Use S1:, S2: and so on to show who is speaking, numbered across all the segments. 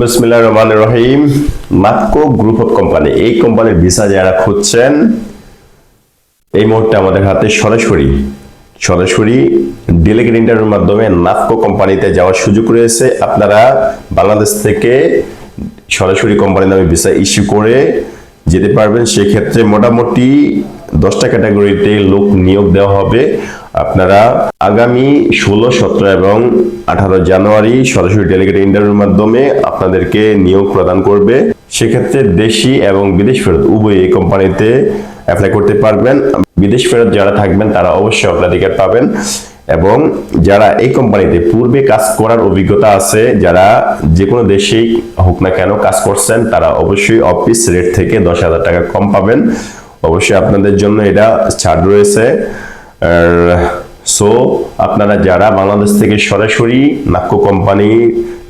S1: বিসমিল্লাহির রহমানির রহিম। মাতকো গ্রুপ অফ কোম্পানি। এই কোম্পানির ভিসা যারা খুঁজছেন, এই মুহূর্তে আমাদের হাতে সরাসরি সরাসরি ইন্টারভিউর মাধ্যমে নাফকো কোম্পানিতে যাওয়ার সুযোগ রয়েছে। আপনারা বাংলাদেশ থেকে সরাসরি কোম্পানির নামে ভিসা ইস্যু করে যেতে পারবেন। সেক্ষেত্রে মোটামুটি দশটা ক্যাটাগরিতে লোক নিয়োগ দেওয়া হবে। আপনারা আগামী ষোলো, সতেরো এবং আঠারো জানুয়ারি সরাসরি ডেলিগেট ইন্টারভিউর মাধ্যমে আপনাদেরকে নিয়োগ প্রদান করবে। সেক্ষেত্রে দেশি এবং বিদেশ ফেরত উভয় এই কোম্পানিতে অ্যাপ্লাই করতে পারবেন। বিদেশ ফেরত যারা থাকবেন, তারা অবশ্যই অগ্রাধিকার পাবেন এবং যারা এই কোম্পানিতে পূর্বে কাজ করার অভিজ্ঞতা আছে, যারা যে কোনো দেশেই হোক না কেন কাজ করছেন, তারা অবশ্যই অফিস রেট থেকে দশ হাজার টাকা কম পাবেন। অবশ্যই আপনাদের জন্য এটা ছাড় রয়েছে। সো আপনারা যারা বাংলাদেশ থেকে সরাসরি নাক্কো কোম্পানি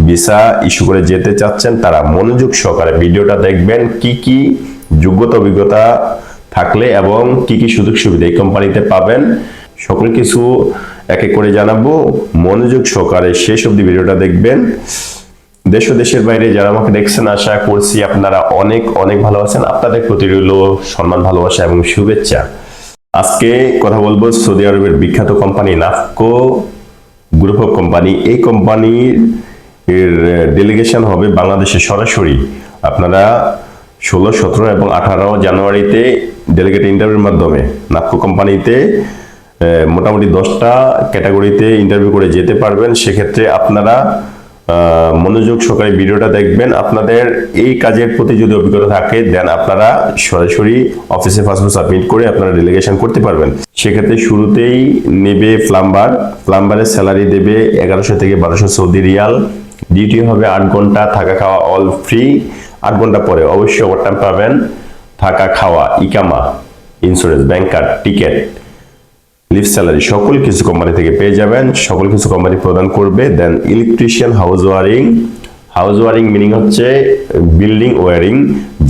S1: ভিসা ইস্যু করে যেতে চাচ্ছেন, তারা মনোযোগ সহকারে ভিডিওটা দেখবেন, কি কি যোগ্যতা, অভিজ্ঞতা থাকলে এবং কি কি সুযোগ সুবিধা এই কোম্পানিতে পাবেন। সকল কিছু এক এক করে জানাব। মনোযোগ সহকারে শেষ অব্দি ভিডিওটা দেখবেন। দেশ ও দেশের বাইরে যারা আমাকে দেখছেন, আশা করছি আপনারা অনেক অনেক ভালো আছেন। আপনাদের প্রতি রইল সম্মান, ভালোবাসা এবং শুভেচ্ছা। আজকে কথা বলব সৌদি আরবের বিখ্যাত company Nafco group of company. এই কোম্পানির, এর ডেলিগেশন হবে বাংলাদেশে সরাসরি। আপনারা ষোলো, সতেরো এবং আঠারো জানুয়ারিতে ডেলিগেট ইন্টারভিউর মাধ্যমে নাফকো কোম্পানিতে মোটামুটি দশটা ক্যাটাগরিতে ইন্টারভিউ করে যেতে পারবেন। সেক্ষেত্রে আপনারা মনোযোগ সহকারে ভিডিওটা দেখবেন। আপনাদের এই কাজের প্রতি যদি অভিজ্ঞতা থাকে দেন আপনারা সরাসরি অফিসে পাসপোর্ট সাবমিট করে আপনারা ডেলিগেশন করতে পারবেন। সেক্ষেত্রে শুরুতেই নেবে প্লাম্বার প্লাম্বারের স্যালারি দেবে এগারোশো থেকে বারোশো সৌদি রিয়াল। ডিউটি হবে আট ঘণ্টা থাকা খাওয়া অল ফ্রি আট ঘণ্টা পরে অবশ্যই ওভারটাইম পাবেন। থাকা খাওয়া, ইকামা insurance bank card ticket leave salary, সকল কিছু কোম্পানি থেকে পেয়ে যাবেন, সকল কিছু কোম্পানি প্রদান করবে। Then electrician house wiring house wiring meaning হচ্ছে বিল্ডিং ওয়ারিং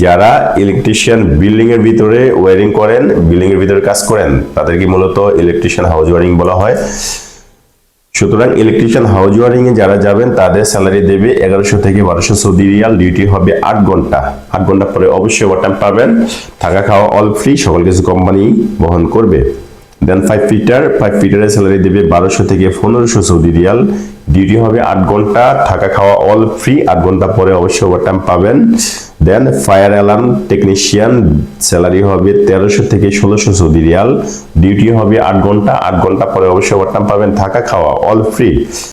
S1: যারা ইলেকট্রিশিয়ান বিল্ডিং এর ভিতরে ওয়ারিং করেন বিল্ডিং এর ভিতরে কাজ করেন, তাদেরকে মূলত ইলেকট্রিশিয়ান হাউস ওয়ারিং বলা হয়। সুতরাং ইলেকট্রিশিয়ান হাউস ওয়ারিং এ যারা যাবেন, তাদের স্যালারি দেবে এগারোশো থেকে বারোশো সৌদি রিয়াল। ডিউটি হবে আট ঘণ্টা। আট ঘণ্টা পরে অবশ্যই ওভারটাইম পাবেন। থাকা খাওয়া অল ফ্রি সকল কিছু কোম্পানি বহন করবে। দেন ফাইভ ফিটার ফাইভ ফিটারের স্যালারি দেবে বারোশো থেকে পনেরোশো সৌদি রিয়াল। ডিউটি হবে আট ঘণ্টা থাকা খাওয়া অল ফ্রি আট ঘণ্টা পরে অবশ্যই ওভারটাইম পাবেন। Then fire alarm technician salary হবে তেরোশো থেকে ষোলোশো সৌদি রিয়াল। ডিউটি হবে আট ঘণ্টা আট ঘণ্টা পরে অবশ্যই ওভারটাইম পাবেন থাকা খাওয়া all free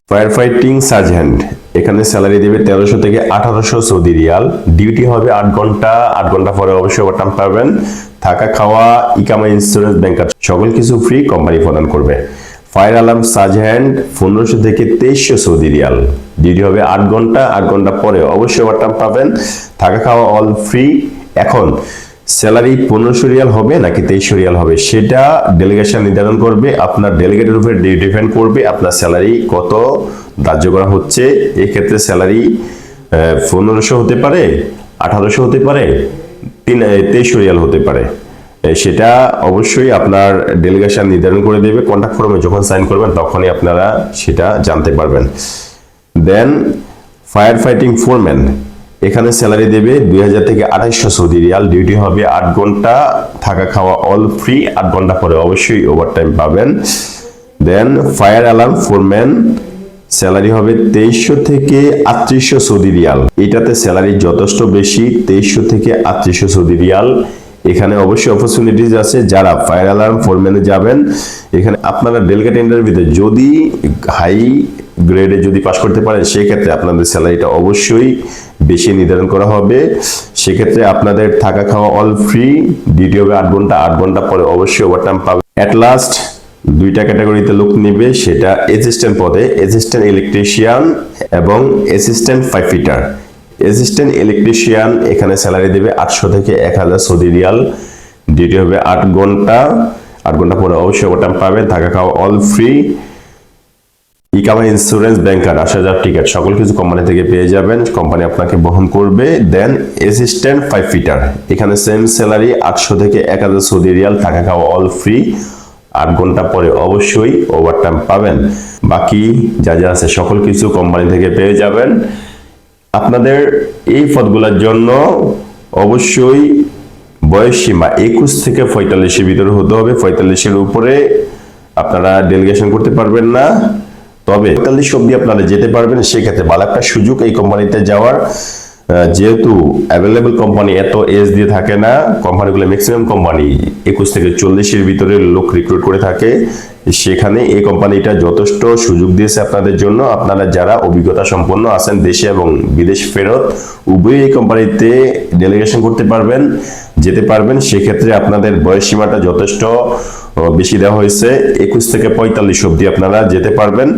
S1: fire fighting sergeant এখানে স্যালারি দেবে তেরোশো থেকে আঠারোশো সৌদি রিয়াল। ডিউটি হবে আট ঘণ্টা আট ঘণ্টা পরে অবশ্যই ওভারটাইম পাবেন। থাকা খাওয়া ইকামা ইন্স্যুরেন্স ব্যাংকার সকল কিছু ফ্রি কোম্পানি প্রদান করবে। ফায়ার অ্যালার্ম সার্জেন্ট পনেরোশো থেকে তেইশশো সৌদি রিয়াল। ডিউটি হবে আট ঘণ্টা আট ঘণ্টা পরে। অবশ্যই ওভারটাইম পাবেন। থাকা খাওয়া অল ফ্রি এখন স্যালারি পনেরোশো রিয়াল হবে নাকি তেইশশো রিয়াল হবে? সেটা ডেলিগেশন নির্ধারণ করবে। আপনার ডেলিগেটের উপরে ডিপেন্ড করবে আপনার স্যালারি কত ধার্য করা হচ্ছে। এক্ষেত্রে স্যালারি পনেরোশো হতে পারে, আঠারোশো হতে পারে, তিন তেইশশো রিয়াল হতে পারে। সেটা অবশ্যই আপনার ডেলিগেশন নির্ধারণ করে দেবে কন্ট্যাক্ট ফর্মে যখন সাইন করবেন, তখনই আপনারা সেটা জানতে পারবেন। দেন ফায়ার ফাইটিং ফোরম্যান এখানে স্যালারি দেবে দুই হাজার থেকে আঠাইশশো সৌদি রিয়াল। ডিউটি হবে আট ঘণ্টা, থাকা খাওয়া অল ফ্রি আট ঘণ্টা পরে অবশ্যই ওভারটাইম পাবেন। Then fire alarm foreman salary হবে তেইশশো থেকে আটত্রিশশো সৌদি রিয়াল। এটাতে স্যালারি যথেষ্ট বেশি, তেইশশো থেকে আটত্রিশশো সৌদি রিয়াল। এখানে অবশ্যই অপরচুনিটিজ আছে। যারা ফায়ার অ্যালার্ম ফোরম্যানে যাবেন, এখানে আপনারা ডেলিগেট ইন্টারভিউতে যদি হাই গ্রেডে যদি পাস করতে পারেন, সেক্ষেত্রে আপনাদের স্যালারিটা অবশ্যই বেশি নির্ধারণ করা হবে। সেক্ষেত্রে আপনাদের থাকা খাওয়া অল ফ্রি ডিউটি হবে আট ঘণ্টা আট ঘণ্টা পরে অবশ্যই ওভারটাইম পাবে অ্যাট লাস্ট দুইটা ক্যাটাগরিতে লোক নেবে, সেটা অ্যাসিস্ট্যান্ট পদে অ্যাসিস্ট্যান্ট ইলেকট্রিশিয়ান এবং assistant pipe fitter assistant electrician এখানে স্যালারি দেবে আটশো থেকে এক হাজার সৌদি রিয়াল। ডিউটি হবে আট ঘণ্টা। আট ঘণ্টা পরে অবশ্যই ওটাম পাবেন থাকা খাওয়া অল ফ্রি ইকামা ইন্স্যুরেন্স ব্যাংকার আট হাজার টিকিট সকল কিছু কোম্পানি থেকে পেয়ে যাবেন। কোম্পানি আপনাকে বহন করবে। দেন অ্যাসিস্ট্যান্ট ফাইভ ফিটার এখানে সেম স্যালারি আটশো থেকে এক হাজার সৌদি রিয়াল, থাকা খাওয়া অল ফ্রি আট ঘণ্টা পরে অবশ্যই ওভারটাইম পাবেন। বাকি যা যা আছে, সকল কিছু কোম্পানি থেকে পেয়ে যাবেন। আপনাদের এই পদগুলোর জন্য অবশ্যই বয়স সীমা একুশ থেকে পঁয়তাল্লিশের ভিতরে হতে হবে। পঁয়তাল্লিশের উপরে আপনারা ডেলিগেশন করতে পারবেন না। তবে পঁয়তাল্লিশ অব্দি আপনারা যেতে পারবেন, সেক্ষেত্রে ভালো একটা সুযোগ এই কোম্পানিতে যাওয়ার। যেহেতু অ্যাভেলেবল কোম্পানি এত এজ দিয়ে থাকে না কোম্পানিগুলো ম্যাক্সিমাম কোম্পানি একুশ থেকে চল্লিশের ভিতরে লোক রিক্রুট করে থাকে। সেখানে এই কোম্পানিটা যথেষ্ট সুযোগ দিয়েছে আপনাদের জন্য। আপনারা যারা অভিজ্ঞতা সম্পন্ন আছেন দেশে এবং বিদেশ ফেরত উভয় এই কোম্পানিতে ডেলিগেশন করতে পারবেন, যেতে পারবেন। সেক্ষেত্রে আপনাদের বয়স সীমাটা যথেষ্ট। বেশি দেওয়া হয়েছে একুশ থেকে পঁয়তাল্লিশ অব্দি আপনারা যেতে পারবেন।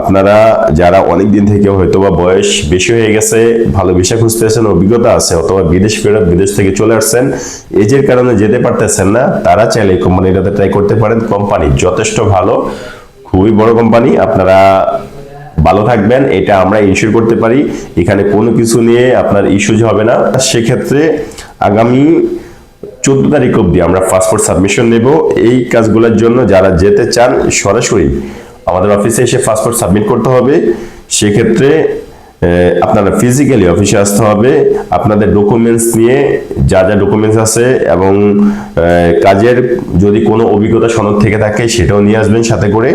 S1: আপনারা যারা অনেক দিন থেকে হয়তো বা বয়স বেশি হয়ে গেছে, ভালো বিষয় খুঁজতেছেন অভিজ্ঞতা আছে, অথবা বিদেশ ফেরত, বিদেশ থেকে চলে আসছেন, এজের কারণে যেতে পারতেছেন না, তারা চাইলে এই কোম্পানিটাতে ট্রাই করতে পারেন। কোম্পানি যথেষ্ট ভালো, খুবই বড় কোম্পানি আপনারা ভালো থাকবেন, এটা আমরা ইনশিওর করতে পারি। এখানে কোনো কিছু নিয়ে আপনার ইস্যুজ হবে না। সেক্ষেত্রে আগামী চোদ্দ তারিখ অবধি আমরা পাসপোর্ট সাবমিশন নেব। এই কাজগুলোর জন্য যারা যেতে চান, সরাসরি আমাদের অফিসে এসে পাসপোর্ট সাবমিট করতে হবে। সেক্ষেত্রে আপনারা ফিজিক্যালি অফিসে আসতে হবে। আপনাদের ডকুমেন্টস নিয়ে যা যা ডকুমেন্টস আছে এবং কাজের যদি কোনো অভিজ্ঞতা সনদ থেকে থাকে, সেটাও নিয়ে আসবেন সাথে করে।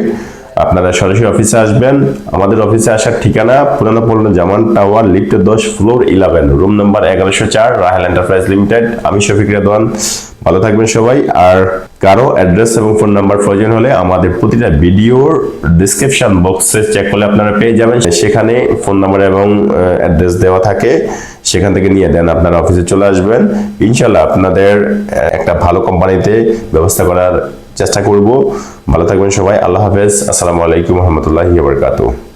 S1: আপনারা সরাসরি অফিসে আসবেন। আমাদের অফিসে আসার ঠিকানা পুরানো পল্লন জামান টাওয়ার লিফট দশ ফ্লোর ইলেভেন রুম নাম্বার এগারোশো চার রাহেল এন্টারপ্রাইজ লিমিটেড আমি শফিক রেদওয়ান। ভালো থাকবেন সবাই। আর কারও অ্যাড্রেস এবং ফোন নাম্বার প্রয়োজন হলে আমাদের প্রতিটা ভিডিওর ডিসক্রিপশন বক্সে চেক করলে আপনারা পেয়ে যাবেন। সেখানে ফোন নাম্বার এবং অ্যাড্রেস দেওয়া থাকে। সেখান থেকে নিয়ে দেন, আপনারা অফিসে চলে আসবেন। ইনশাল্লাহ আপনাদের একটা ভালো কোম্পানিতে ব্যবস্থা করার চেষ্টা করব। ভালো থাকবেন সবাই। আল্লাহ হাফেজ। আসসালামু আলাইকুম রহমতুল্লাহি বারকাতুহ।